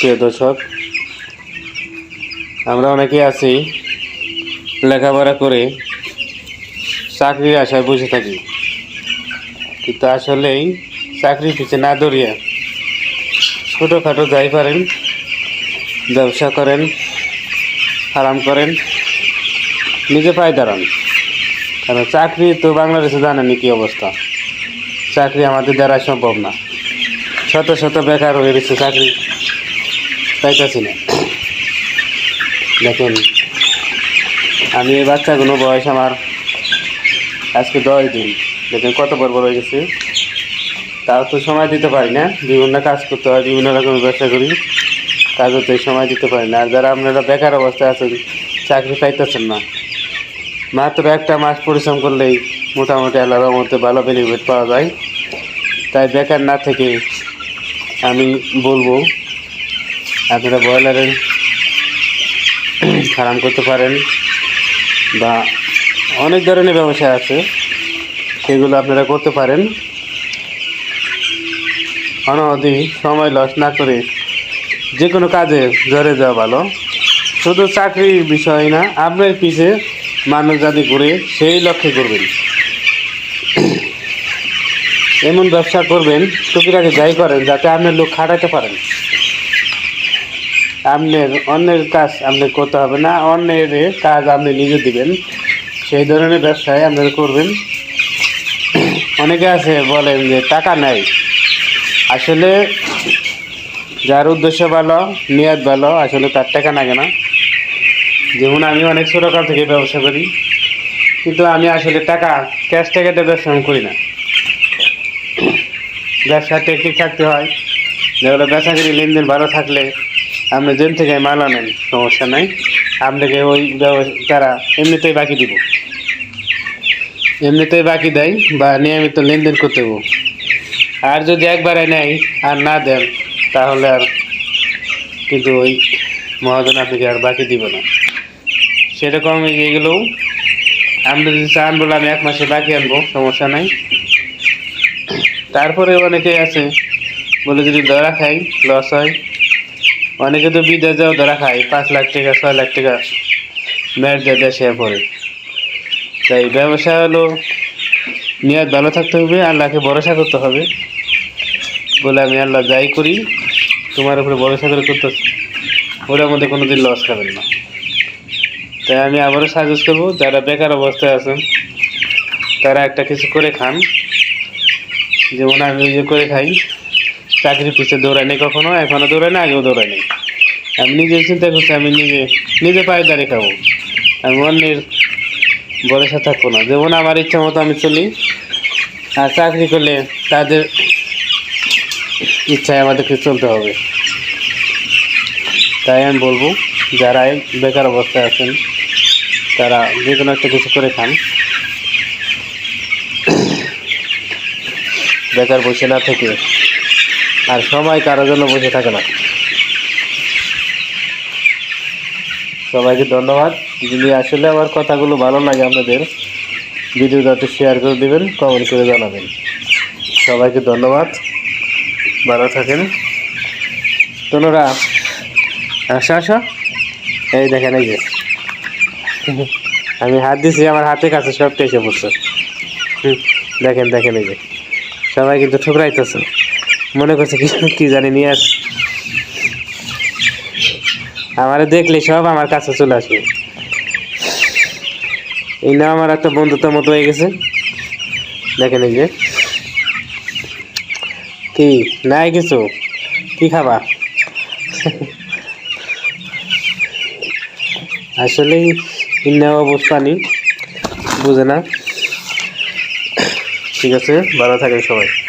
প্রিয় দর্শক, আমরা অনেকে আছি, লেখাপড়া করে চাকরির আশায় বসে থাকি। কিন্তু আসলেই চাকরির পিছিয়ে না দৌড়িয়ে ছোটোখাটো যাই পারেন, ব্যবসা করেন, ফার্ম করেন, নিজে পায়ে দাঁড়ান। কারণ চাকরি তো বাংলাদেশে জানেনি কী অবস্থা। চাকরি আমাদের দ্বারা সম্ভব না। শত শত বেকার হয়ে গেছে চাকরি। পাইতেছি না দেখেন, আমি এই বাচ্চাগুলো বয়স আমার আজকে দশ দিন। দেখেন কত বড় বড় হয়ে গেছে। তাও তো সময় দিতে পারি না। বিভিন্ন কাজ করতে হয়, বিভিন্ন রকমের ব্যবসা করি। কাজ হতে সময় দিতে পারি না। আর যারা আপনারা বেকার অবস্থায় আছেন, চাকরি পাইতেছেন না। মাত্র একটা মাস পরিশ্রম করলেই মোটামুটি আল্লাহর মধ্যে ভালো বেনিফিট পাওয়া যায়। তাই বেকার না থেকে আমি বলব আপনারা ব্রয়লারের ফার্ম করতে পারেন বা অনেক ধরনের ব্যবসা আছে, সেগুলো আপনারা করতে পারেন। অনবধি সময় লস না করে যে কোনো কাজে জড়ে যাওয়া ভালো। শুধু চাকরির বিষয় না, আপনার পিছে মানুষ যাতে ঘুরে সেই লক্ষ্যে করবেন এমন ব্যবসা করবেন, টুকিটাকি যাই করেন, যাতে আপনার লোক খাটাতে পারেন। আপনার অন্যের কাজ আপনি করতে হবে না, অন্যের কাজ আপনি নিজে দিবেন। সেই ধরনের ব্যবসায় আপনারা করবেন। অনেকে আছে বলেন যে টাকা নেই। আসলে যার উদ্দেশ্য ভালো, নিয়ত ভালো, আসলে তার টাকা লাগে না। যেমন আমি অনেক ছোটোকাল থেকে ব্যবসা করি, কিন্তু আমি আসলে টাকা ক্যাশ টাকাতে ব্যবসা করি না। ব্যবসা টেকনিক থাকতে হয়? যেগুলো বেচাকিরি লেনদেন ভালো থাকলে আপনি যেন থেকে মাল আনেন, সমস্যা নাই। আপনাকে ওই তারা এমনিতেই বাকি দিব। এমনিতেই বাকি দেয় বা নিয়মিত লেনদেন করতে হব আর যদি একবারে নেয় আর না দেন, তাহলে আর কিন্তু ওই মহাজন আপনাকে আর বাকি দিব না। সেরকম এগুলো আপনি যদি চান বলে আমি এক মাসে বাকি আনব, সমস্যা নাই। তারপরে অনেকে আছে, বলে যদি ধরা খাই লস হয় অনেকে তো বিদেশ যাও ধরা খায়, পাঁচ লাখ টাকা, ছয় লাখ টাকা ম্যাচ দিয়ে দেশে পড়ে। তাই ব্যবসা হলো, নিয়ত ভালো থাকতে হবে, আল্লাহকে ভরসা করতে হবে। বলে আমি আল্লাহ যাই করি, তোমার উপরে ভরসা করে করতে ওটার মধ্যে কোনো দিন লস খাবেন না। তাই আমি আবারও সাজেস্ট করব, যারা বেকার অবস্থায় আছেন, তারা একটা কিছু করে খান। যেমন আমি ওই যে করে খাই চাকরির পিছিয়ে দৌড়াই নেই কখনো এখনও দৌড়াই না আগেও দৌড়াই নেই আমি নিজে চিন্তা করছি, আমি নিজে নিজে পায়ে দাঁড়িয়ে খাব। আমি অন্যের ভরসা থাকব না। যেমন আমার ইচ্ছা মতো আমি চলি, আর চাকরি করলে তাদের ইচ্ছায় আমাদেরকে চলতে হবে। তাই আমি বলব যারা বেকার অবস্থায় আছেন, তারা যে কোনো একটা কিছু করে খান। বেকার বসে না থেকে আর সময় কারও জন্য বসে থাকে না। সবাইকে ধন্যবাদ। যদি আসলে আমার কথাগুলো ভালো লাগে আপনাদের ভিডিওটাতে শেয়ার করে দেবেন কমেন্ট করে জানাবেন। সবাইকে ধন্যবাদ। ভালো থাকেন। তোমরা আসো আসো। এই দেখেন, এই যে। আমি হাত দিছি, আমার হাতে কাছে সবটা এসে পড়ছে। দেখেন দেখেন, এই যে। সবাই কিন্তু ঠুকরাইতেছে। মনে করছে কি কি জানি নিয়ে আস। আমারে দেখলে সব আমার কাছে চলে আসবে এই না আমার একটা বন্ধুত্ব মতো হয়ে গেছে। দেখেন এই যে। কি? নাই কিছু? কি খাবা? আসলেই ইন্না অবস্থা নেই। বুঝে না। ঠিক আছে, ভালো থাকেন সবাই।